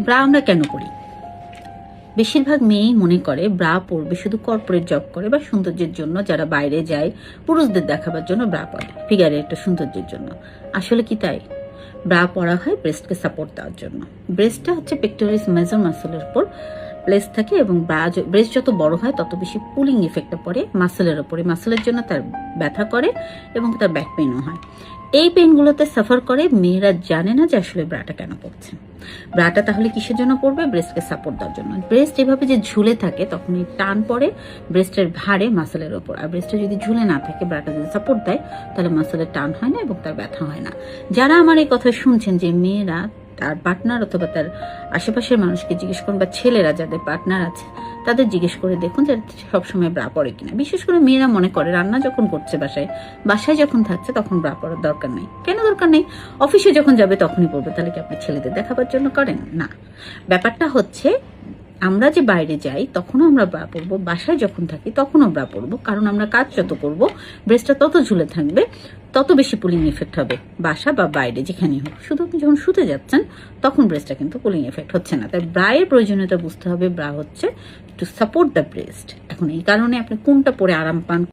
Bra আমরা কেন করি? বেশিরভাগ মেয়েই মনে করে ব্রা পরবে শুধু কর্পোরেট জব করে বা সৌন্দর্যের জন্য। যারা বাইরে যায়, পুরুষদের দেখাবার জন্য ব্রা পরে ফিগারের একটা সৌন্দর্যের জন্য। আসলে কি তাই? ব্রা পরা হয় ব্রেস্টকে সাপোর্ট দেওয়ার জন্য। ব্রেস্টটা হচ্ছে পেক্টোরিস মেজর মাসেলের উপর প্লেস থাকে এবং ব্রা ব্রেস্ট যত বড় হয়, তত বেশি পুলিং এফেক্টটা পড়ে মাসেলের ওপরে। মাসেলের জন্য তার ব্যথা করে এবং তার ব্যাক পেইনও হয়। এই পেইনগুলোতে সাফার করে মেয়েরা জানে না যে আসলে ব্রাটা কেন পড়ছে। ব্রাটা তাহলে কিসের জন্য পড়বে? ব্রেস্টকে সাপোর্ট দেওয়ার জন্য। ব্রেস্ট এভাবে যে ঝুলে থাকে তখন এই টান পড়ে ব্রেস্টের ভারে মাসেলের ওপর। আর ব্রেস্টটা যদি ঝুলে না থাকে, ব্রাটা যদি সাপোর্ট দেয়, তাহলে মাসেলের টান হয় না এবং তার ব্যথা হয় না। যারা আমার এই কথা শুনছেন যে মেয়েরা তার পার্টনার অথবা তার আশেপাশের মানুষকে জিজ্ঞেস করুন বা ছেলেরা যাদের পার্টনার আছে, তাদের জিজ্ঞেস করে দেখুন যে সবসময় ব্রা পরে কিনা। বিশেষ করে মেয়েরা মনে করে, রান্না যখন করছে বাসায় বাসায় যখন থাকছে তখন ব্রা পরার দরকার নেই। কেন দরকার নেই? অফিসে যখন যাবে তখনই পড়বে তাহলে কি আপনি ছেলেদের দেখাবার জন্য করেন? না। ব্যাপারটা হচ্ছে, আমরা যে বাইরে যাই, তখনও আমরা ব্রা পরবো, বাসায় যখন থাকি তখনও ব্রা পরবো, কারণ আমরা কাজ যত করব ব্রেস্টটা তত ঝুলে থাকবে তত বেশি পুলিং এফেক্ট হবে। বাসা বা বাইরে যেখানেই হোক। শুধু আপনি যখন শুতে যাচ্ছেন, তখন ব্রেস্টটা কিন্তু পুলিং এফেক্ট হচ্ছে না। তাই ব্রায়ের প্রয়োজনীয়তা বুঝতে হবে। ব্রা হচ্ছে টু সাপোর্ট দ্য ব্রেস্ট এখন এই কারণে আপনি কোনটা পরে আরাম পান